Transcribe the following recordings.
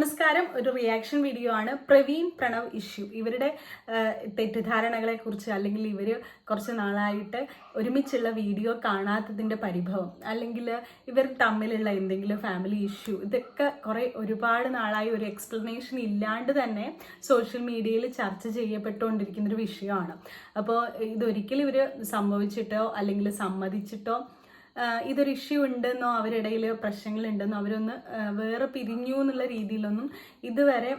നമസ്കാരം. ഒരു reaction video ആണ് പ്രവീൺ പ്രണവ് ഇഷ്യൂ. ഇവരുടെ തെറ്റിദ്ധാരണകളെ കുറിച്ച് അല്ലെങ്കിൽ ഇവർ കുറച്ച് നാളായിട്ട് ഒരുമിച്ചുള്ള വീഡിയോ കാണാത്തതിന്റെ പരിഭവം അല്ലെങ്കിൽ ഇവർ തമ്മിലുള്ള എന്തെങ്കിലും ഫാമിലി ഇഷ്യൂ ഇതൊക്കെ കുറേ ഒരുപാട് നാളായി ഒരു എക്സ്പ്ലനേഷൻ ഇല്ലാണ്ട് തന്നെ സോഷ്യൽ മീഡിയയിൽ ചർച്ച ചെയ്യപ്പെട്ടുകൊണ്ടിരിക്കുന്ന ഒരു വിഷയമാണ്. അപ്പോൾ ഇതൊരിക്കലും ഇവർ സംഭവിച്ചിട്ടോ അല്ലെങ്കിൽ സമ്മതിച്ചിട്ടോ ഇതൊരു ഇഷ്യൂ ഉണ്ടെന്നോ അവരിടയിൽ പ്രശ്നങ്ങളുണ്ടെന്നോ അവരൊന്ന് വേറെ പിരിഞ്ഞു എന്നുള്ള രീതിയിലൊന്നും ഇതുവരെ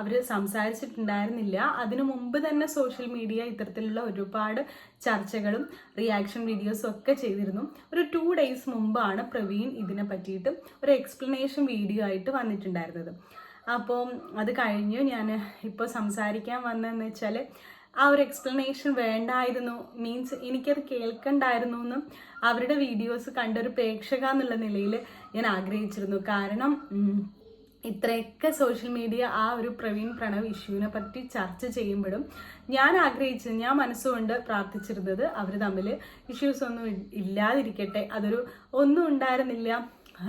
അവർ സംസാരിച്ചിട്ടുണ്ടായിരുന്നില്ല. അതിനു മുമ്പ് തന്നെ സോഷ്യൽ മീഡിയ ഇത്തരത്തിലുള്ള ഒരുപാട് ചർച്ചകളും റിയാക്ഷൻ വീഡിയോസും ഒക്കെ ചെയ്തിരുന്നു. ഒരു ടു ഡേയ്സ് മുമ്പാണ് പ്രവീൺ ഇതിനെ പറ്റിയിട്ട് ഒരു എക്സ്പ്ലനേഷൻ വീഡിയോ ആയിട്ട് വന്നിട്ടുണ്ടായിരുന്നത്. അപ്പോൾ അത് കഴിഞ്ഞു ഞാൻ ഇപ്പോൾ സംസാരിക്കാൻ വന്നതെന്ന് വെച്ചാൽ ആ ഒരു എക്സ്പ്ലനേഷൻ വേണ്ടായിരുന്നു. മീൻസ് എനിക്കത് കേൾക്കണ്ടായിരുന്നു എന്നും അവരുടെ വീഡിയോസ് കണ്ടൊരു പ്രേക്ഷക എന്നുള്ള നിലയിൽ ഞാൻ ആഗ്രഹിച്ചിരുന്നു. കാരണം ഇത്രയൊക്കെ സോഷ്യൽ മീഡിയ ആ ഒരു പ്രവീൺ പ്രണവ് ഇഷ്യൂവിനെ പറ്റി ചർച്ച ചെയ്യുമ്പോഴും ഞാൻ ആഗ്രഹിച്ചത് ഞാൻ മനസ്സുകൊണ്ട് പ്രാർത്ഥിച്ചിരുന്നത് അവർ തമ്മിൽ ഇഷ്യൂസ് ഒന്നും ഇല്ലാതിരിക്കട്ടെ. അതൊരു ഒന്നും ഉണ്ടായിരുന്നില്ല.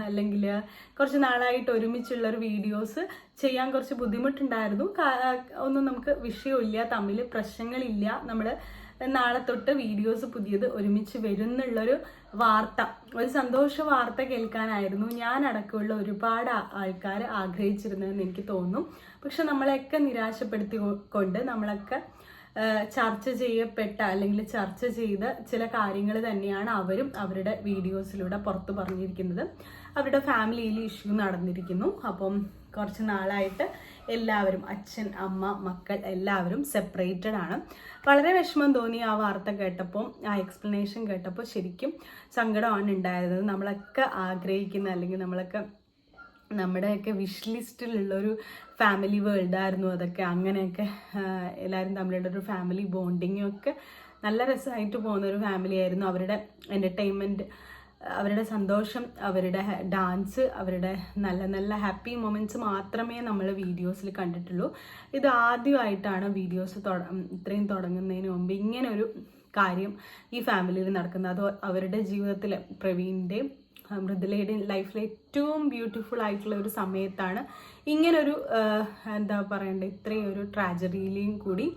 അല്ലെങ്കിൽ കുറച്ച് നാളായിട്ട് ഒരുമിച്ചുള്ള ഒരു വീഡിയോസ് ചെയ്യാൻ കുറച്ച് ബുദ്ധിമുട്ടുണ്ടായിരുന്നു. ഒന്നും നമുക്ക് വിഷയമില്ല തമ്മിൽ പ്രശ്നങ്ങളില്ല. നമ്മൾ നാളെ തൊട്ട് വീഡിയോസ് പുതിയത് ഒരുമിച്ച് വരുന്നുള്ളൊരു വാർത്ത ഒരു സന്തോഷ വാർത്ത കേൾക്കാനായിരുന്നു ഞാൻ അടക്കമുള്ള ഒരുപാട് ആൾക്കാർ ആഗ്രഹിച്ചിരുന്നതെന്ന് എനിക്ക് തോന്നും. പക്ഷെ നമ്മളെയൊക്കെ നിരാശപ്പെടുത്തി കൊണ്ട് നമ്മളൊക്കെ ചർച്ച ചെയ്യപ്പെട്ട അല്ലെങ്കിൽ ചർച്ച ചെയ്ത ചില കാര്യങ്ങൾ തന്നെയാണ് അവരും അവരുടെ വീഡിയോസിലൂടെ പുറത്തു പറഞ്ഞിരിക്കുന്നത്. അവരുടെ ഫാമിലിയിൽ ഇഷ്യൂ നടന്നിരിക്കുന്നു. അപ്പം കുറച്ച് നാളായിട്ട് എല്ലാവരും അച്ഛൻ അമ്മ മക്കൾ എല്ലാവരും സെപ്പറേറ്റഡ് ആണ്. വളരെ വിഷമം തോന്നി ആ വാർത്ത കേട്ടപ്പോൾ ആ എക്സ്പ്ലനേഷൻ കേട്ടപ്പോൾ ശരിക്കും സങ്കടമാണ് ഉണ്ടായിരുന്നത്. നമ്മളൊക്കെ ആഗ്രഹിക്കുന്ന അല്ലെങ്കിൽ നമ്മളൊക്കെ നമ്മുടെയൊക്കെ വിഷ് ലിസ്റ്റിലുള്ള ഒരു ഫാമിലി വേൾഡ് ആയിരുന്നു അതൊക്കെ. അങ്ങനെയൊക്കെ എല്ലാവരും തമ്മിലുള്ള ഒരു ഫാമിലി ബോണ്ടിങ്ങും ഒക്കെ നല്ല രസമായിട്ട് പോകുന്ന ഒരു ഫാമിലി ആയിരുന്നു. അവരുടെ എന്റർടൈൻമെന്റ് അവരുടെ സന്തോഷം അവരുടെ ഡാൻസ് അവരുടെ നല്ല നല്ല ഹാപ്പി മൊമെന്റ്സ് മാത്രമേ നമ്മൾ വീഡിയോസിൽ കണ്ടിട്ടുള്ളൂ. ഇത് ആദ്യമായിട്ടാണ് വീഡിയോസ് ഇത്രയും തുടങ്ങുന്നതിന് മുമ്പ് ഇങ്ങനൊരു കാര്യം ഈ ഫാമിലിയിൽ നടക്കുന്നത്. അത് അവരുടെ ജീവിതത്തിൽ പ്രവീണിന്റെയും മൃദുലയുടെയും ലൈഫിലെ ഏറ്റവും ബ്യൂട്ടിഫുൾ ആയിട്ടുള്ള ഒരു സമയത്താണ്. ഇങ്ങനൊരു എന്താ പറയണ്ടേ ഇത്രയും ഒരു ട്രാജഡിയിലെയും കൂടി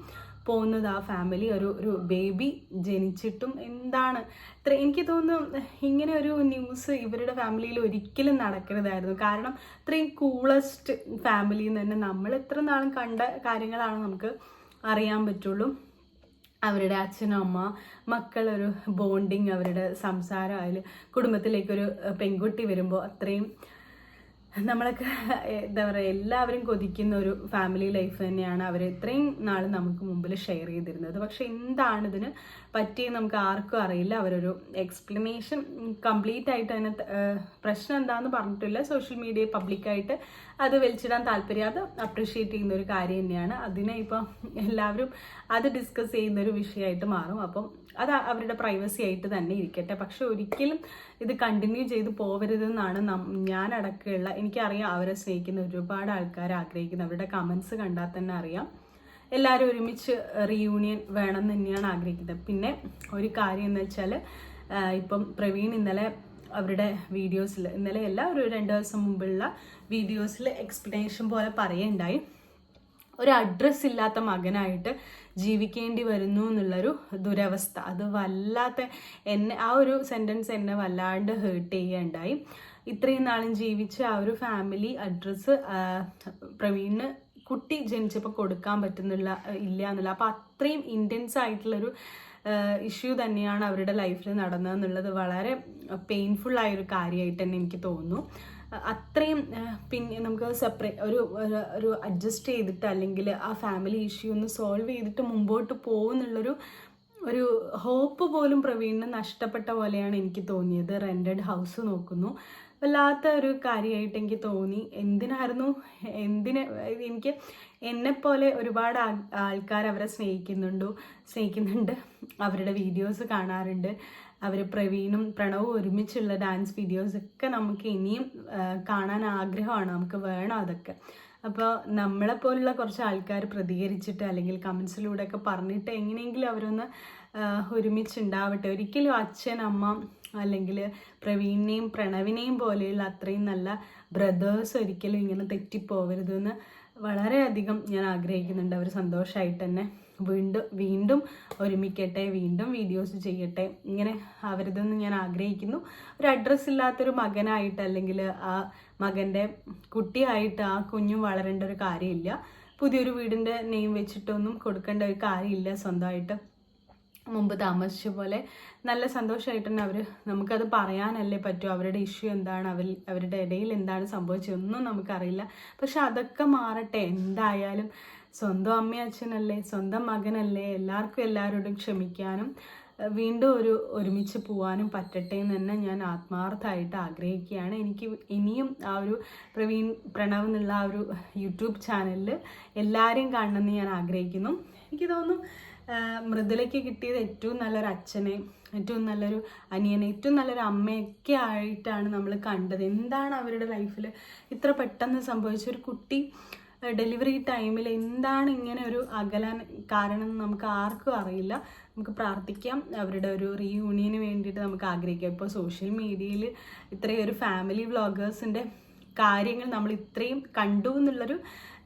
പോകുന്നത് ആ ഫാമിലി ഒരു ഒരു ബേബി ജനിച്ചിട്ടും എന്താണ്. ഇത്ര എനിക്ക് തോന്നുന്നു ഇങ്ങനെ ഒരു ന്യൂസ് ഇവരുടെ ഫാമിലിയിൽ ഒരിക്കലും നടക്കരുതായിരുന്നു. കാരണം ഇത്രയും കൂളസ്റ്റ് ഫാമിലി എന്ന് തന്നെ നമ്മൾ ഇത്ര നാളും കണ്ട കാര്യങ്ങളാണ് നമുക്ക് അറിയാൻ പറ്റുള്ളൂ. അവരുടെ അച്ഛനും അമ്മ മക്കളൊരു ബോണ്ടിങ് അവരുടെ സംസാരം അതിൽ കുടുംബത്തിലേക്കൊരു പെൺകുട്ടി വരുമ്പോൾ അത്രയും നമ്മളൊക്കെ എന്താ പറയുക എല്ലാവരും കൊതിക്കുന്ന ഒരു ഫാമിലി ലൈഫ് തന്നെയാണ് അവർ ഇത്രയും നാൾ നമുക്ക് മുമ്പിൽ ഷെയർ ചെയ്തിരുന്നത്. പക്ഷെ എന്താണ് ഇതിന് പറ്റിയെന്ന് നമുക്ക് ആർക്കും അറിയില്ല. അവരൊരു എക്സ്പ്ലനേഷൻ കംപ്ലീറ്റ് ആയിട്ട് അതിന് പ്രശ്നം എന്താണെന്ന് പറഞ്ഞിട്ടില്ല. സോഷ്യൽ മീഡിയ പബ്ലിക്കായിട്ട് അത് വലിച്ചിടാൻ താല്പര്യം. അത് അപ്രിഷ്യേറ്റ് ചെയ്യുന്ന ഒരു കാര്യം തന്നെയാണ്. അതിനെ ഇപ്പം എല്ലാവരും അത് ഡിസ്കസ് ചെയ്യുന്ന ഒരു വിഷയമായിട്ട് മാറും. അപ്പം അത് അവരുടെ പ്രൈവസി ആയിട്ട് തന്നെ ഇരിക്കട്ടെ. പക്ഷെ ഒരിക്കലും ഇത് കണ്ടിന്യൂ ചെയ്ത് പോവരുതെന്നാണ് ഞാനടക്കമുള്ള എനിക്കറിയാം അവരെ സ്നേഹിക്കുന്ന ഒരുപാട് ആൾക്കാർ ആഗ്രഹിക്കുന്നത് അവരുടെ കമൻസ് കണ്ടാൽ തന്നെ അറിയാം. എല്ലാവരും ഒരുമിച്ച് റീയൂണിയൻ വേണം തന്നെയാണ് ആഗ്രഹിക്കുന്നത്. പിന്നെ ഒരു കാര്യം എന്ന് വെച്ചാൽ ഇപ്പം പ്രവീൺ ഇന്നലെ അവരുടെ വീഡിയോസിൽ ഇന്നലെ അല്ല ഒരു രണ്ട് ദിവസം മുമ്പുള്ള വീഡിയോസിൽ എക്സ്പ്ലനേഷൻ പോലെ പറയുണ്ടായി ഒരു അഡ്രസ്സ് ഇല്ലാത്ത മകനായിട്ട് ജീവിക്കേണ്ടി വരുന്നു എന്നുള്ളൊരു ദുരവസ്ഥ. അത് വല്ലാത്ത എന്നെ ആ ഒരു സെന്റൻസ് എന്നെ വല്ലാണ്ട് ഹേർട്ട് ചെയ്യുകയുണ്ടായി ഇത്രയും നാളും ജീവിച്ച ആ ഒരു ഫാമിലി അഡ്രസ്സ് പ്രവീണിന് കുട്ടി ജനിച്ചപ്പോൾ കൊടുക്കാൻ പറ്റുന്നില്ല ഇല്ല എന്നുള്ള അപ്പോൾ അത്രയും ഇന്റൻസ് ആയിട്ടുള്ളൊരു ഇഷ്യൂ തന്നെയാണ് അവരുടെ ലൈഫിൽ നടന്നതെന്നുള്ളത് വളരെ പെയിൻഫുള്ളായൊരു കാര്യമായിട്ട് തന്നെ എനിക്ക് തോന്നുന്നു. അത്രയും പിന്നെ നമുക്ക് സെപ്പറേറ്റ് ഒരു ഒരു- അഡ്ജസ്റ്റ് ചെയ്തിട്ട് അല്ലെങ്കിൽ ആ ഫാമിലി ഇഷ്യൂ ഒന്ന് സോൾവ് ചെയ്തിട്ട് മുമ്പോട്ട് പോകുന്നുള്ളൊരു ഒരു ഹോപ്പ് പോലും പ്രവീണിന് നഷ്ടപ്പെട്ട പോലെയാണ് എനിക്ക് തോന്നിയത്. റെന്റഡ് ഹൗസ് നോക്കുന്നു. വല്ലാത്ത ഒരു കാര്യമായിട്ട് എനിക്ക് തോന്നി. എന്തിനായിരുന്നു? എന്തിന്? എനിക്ക് എന്നെപ്പോലെ ഒരുപാട് ആൾക്കാർ അവരെ സ്നേഹിക്കുന്നുണ്ടോ സ്നേഹിക്കുന്നുണ്ട്. അവരുടെ വീഡിയോസ് കാണാറുണ്ട്. അവർ പ്രവീണും പ്രണവും ഒരുമിച്ചുള്ള ഡാൻസ് വീഡിയോസൊക്കെ നമുക്ക് ഇനിയും കാണാൻ ആഗ്രഹമാണ്. നമുക്ക് വേണം അതൊക്കെ. അപ്പോൾ നമ്മളെ നമ്മളെപ്പോലുള്ള കുറച്ച് ആൾക്കാർ പ്രതികരിച്ചിട്ട് അല്ലെങ്കിൽ കമൻസിലൂടെ ഒക്കെ പറഞ്ഞിട്ട് എങ്ങനെയെങ്കിലും അവരൊന്ന് ഒരുമിച്ചുണ്ടാവട്ടെ. ഒരിക്കലും അച്ഛൻ അമ്മ അല്ലെങ്കിൽ പ്രവീണിനെയും പ്രണവിനെയും പോലെയുള്ള അത്രയും നല്ല ബ്രദേഴ്സ് ഒരിക്കലും ഇങ്ങനെ തെറ്റിപ്പോവരുതെന്ന് വളരെയധികം ഞാൻ ആഗ്രഹിക്കുന്നുണ്ട്. അവർ സന്തോഷമായിട്ട് തന്നെ. വീണ്ടും വീണ്ടും ഒരുമിക്കട്ടെ വീണ്ടും വീഡിയോസ് ചെയ്യട്ടെ. ഇങ്ങനെ അവരിതൊന്ന് ഞാൻ ആഗ്രഹിക്കുന്നു. ഒരു അഡ്രസ്സ് ഇല്ലാത്തൊരു മകനായിട്ട് അല്ലെങ്കിൽ ആ മകന്റെ കുട്ടിയായിട്ട് ആ കുഞ്ഞും വളരേണ്ട ഒരു കാര്യമില്ല. പുതിയൊരു വീടിന്റെ നെയിം വെച്ചിട്ടൊന്നും കൊടുക്കേണ്ട ഒരു കാര്യമില്ല സ്വന്തമായിട്ട്. മുമ്പ് താമസിച്ച പോലെ നല്ല സന്തോഷമായിട്ട് തന്നെ അവർ നമുക്കത് പറയാനല്ലേ പറ്റൂ. അവരുടെ ഇഷ്യൂ എന്താണ്? അവർ അവരുടെ ഇടയിൽ എന്താണ് സംഭവിച്ചതൊന്നും നമുക്കറിയില്ല. പക്ഷെ അതൊക്കെ മാറട്ടെ. എന്തായാലും സ്വന്തം അമ്മയും അച്ഛനല്ലേ സ്വന്തം മകനല്ലേ എല്ലാവർക്കും എല്ലാവരോടും ക്ഷമിക്കാനും വീണ്ടും ഒരു ഒരുമിച്ച് പോവാനും പറ്റട്ടെ എന്ന് തന്നെ ഞാൻ ആത്മാർത്ഥമായിട്ട് ആഗ്രഹിക്കുകയാണ്. എനിക്ക് ഇനിയും ആ ഒരു പ്രവീൺ പ്രണവ് എന്നുള്ള ആ ഒരു യൂട്യൂബ് ചാനലിൽ എല്ലാവരെയും കാണണമെന്ന് ഞാൻ ആഗ്രഹിക്കുന്നു. എനിക്ക് തോന്നുന്നു മൃദുലയ്ക്ക് കിട്ടിയത് ഏറ്റവും നല്ലൊരു അച്ഛനെ ഏറ്റവും നല്ലൊരു അനിയനെ ഏറ്റവും നല്ലൊരു അമ്മയൊക്കെ ആയിട്ടാണ് നമ്മൾ കണ്ടത്. എന്താണ് അവരുടെ ലൈഫിൽ ഇത്ര പെട്ടെന്ന് സംഭവിച്ച ഒരു കുട്ടി? ഡെലിവറി ടൈമിൽ എന്താണ് ഇങ്ങനെ ഒരു അകലാൻ കാരണം നമുക്ക് ആർക്കും അറിയില്ല. നമുക്ക് പ്രാർത്ഥിക്കാം. അവരുടെ ഒരു റീയൂണിയന് വേണ്ടിയിട്ട് നമുക്ക് ആഗ്രഹിക്കാം. ഇപ്പോൾ സോഷ്യൽ മീഡിയയിൽ ഇത്രയും ഒരു ഫാമിലി വ്ളോഗേഴ്സിന്റെ കാര്യങ്ങൾ നമ്മൾ ഇത്രയും കണ്ടു എന്നുള്ളൊരു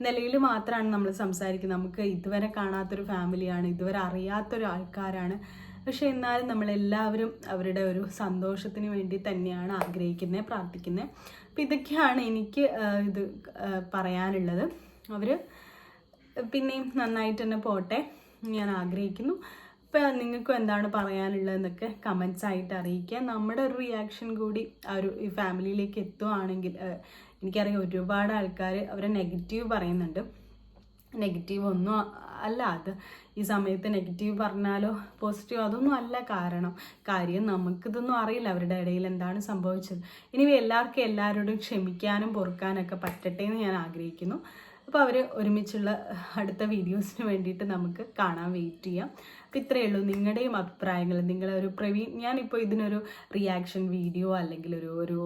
നിലയിൽ മാത്രമാണ് നമ്മൾ സംസാരിക്കുന്നത്. നമുക്ക് ഇതുവരെ കാണാത്തൊരു ഫാമിലിയാണ് ഇതുവരെ അറിയാത്തൊരു ആൾക്കാരാണ്. പക്ഷേ എന്നാലും നമ്മളെല്ലാവരും അവരുടെ ഒരു സന്തോഷത്തിന് വേണ്ടി തന്നെയാണ് ആഗ്രഹിക്കുന്നത് പ്രാർത്ഥിക്കുന്നത് അപ്പം ഇതൊക്കെയാണ് എനിക്ക് ഇത് പറയാനുള്ളത്. അവർ പിന്നെയും നന്നായിട്ട് തന്നെ പോട്ടെ ഞാൻ ആഗ്രഹിക്കുന്നു. ഇപ്പം നിങ്ങൾക്കും എന്താണ് പറയാനുള്ളതെന്നൊക്കെ കമൻസ് ആയിട്ട് അറിയിക്കുക. നമ്മുടെ ഒരു റിയാക്ഷൻ കൂടി ആ ഒരു ഈ ഫാമിലിയിലേക്ക് എത്തുവാണെങ്കിൽ ഏഹ്, എനിക്കറിയാം ഒരുപാട് ആൾക്കാർ അവരെ നെഗറ്റീവ് പറയുന്നുണ്ട്. നെഗറ്റീവ് ഒന്നും അല്ല അത് ഈ സമയത്ത് നെഗറ്റീവ് പറഞ്ഞാലോ പോസിറ്റീവ് അതൊന്നും അല്ല കാരണം. കാര്യം നമുക്കിതൊന്നും അറിയില്ല അവരുടെ ഇടയിൽ എന്താണ് സംഭവിച്ചത്. ഇനി എല്ലാവർക്കും എല്ലാവരോടും ക്ഷമിക്കാനും പൊറുക്കാനൊക്കെ പറ്റട്ടെ എന്ന് ഞാൻ ആഗ്രഹിക്കുന്നു. അപ്പോൾ അവർ ഒരുമിച്ചുള്ള അടുത്ത വീഡിയോസിന് വേണ്ടിയിട്ട് നമുക്ക് കാണാൻ വെയിറ്റ് ചെയ്യാം. അപ്പോൾ ഇത്രയേ ഉള്ളൂ നിങ്ങളുടെയും അഭിപ്രായങ്ങൾ. നിങ്ങളെ ഒരു പ്രവീൺ ഞാനിപ്പോൾ ഇതിനൊരു റിയാക്ഷൻ വീഡിയോ അല്ലെങ്കിൽ ഒരു ഒരു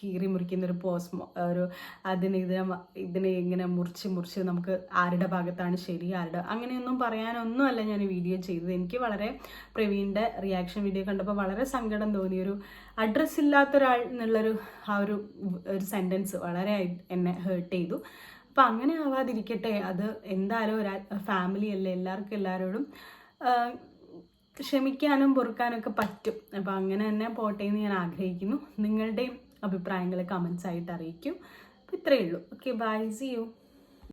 കീറി മുറിക്കുന്ന ഒരു പോസ്റ്റ് ഒരു അതിന് ഇതിനെ ഇതിനെ ഇങ്ങനെ മുറിച്ച് മുറിച്ച് നമുക്ക് ആരുടെ ഭാഗത്താണ് ശരി ആരുടെ അങ്ങനെയൊന്നും പറയാനൊന്നും അല്ല ഞാൻ വീഡിയോ ചെയ്തത്. എനിക്ക് വളരെ പ്രവീണിന്റെ റിയാക്ഷൻ വീഡിയോ കണ്ടപ്പോൾ വളരെ സങ്കടം തോന്നി. ഒരു അഡ്രസ്സ് ഇല്ലാത്ത ഒരാൾ എന്നുള്ളൊരു ആ ഒരു ഒരു സെന്റൻസ് വളരെ എന്നെ ഹേർട്ട് ചെയ്തു. അപ്പം അങ്ങനെ ആവാതിരിക്കട്ടെ. അത് എന്തായാലും ഒരു ഫാമിലി അല്ലേ എല്ലാവർക്കും എല്ലാവരോടും ക്ഷമിക്കാനും പൊറുക്കാനൊക്കെ പറ്റും. അപ്പം അങ്ങനെ തന്നെ പോട്ടെ എന്ന് ഞാൻ ആഗ്രഹിക്കുന്നു. നിങ്ങളുടെയും അഭിപ്രായങ്ങൾ കമൻസ് ആയിട്ട് അറിയിക്കും. അപ്പം ഇത്രയേ ഉള്ളൂ. Okay bye C U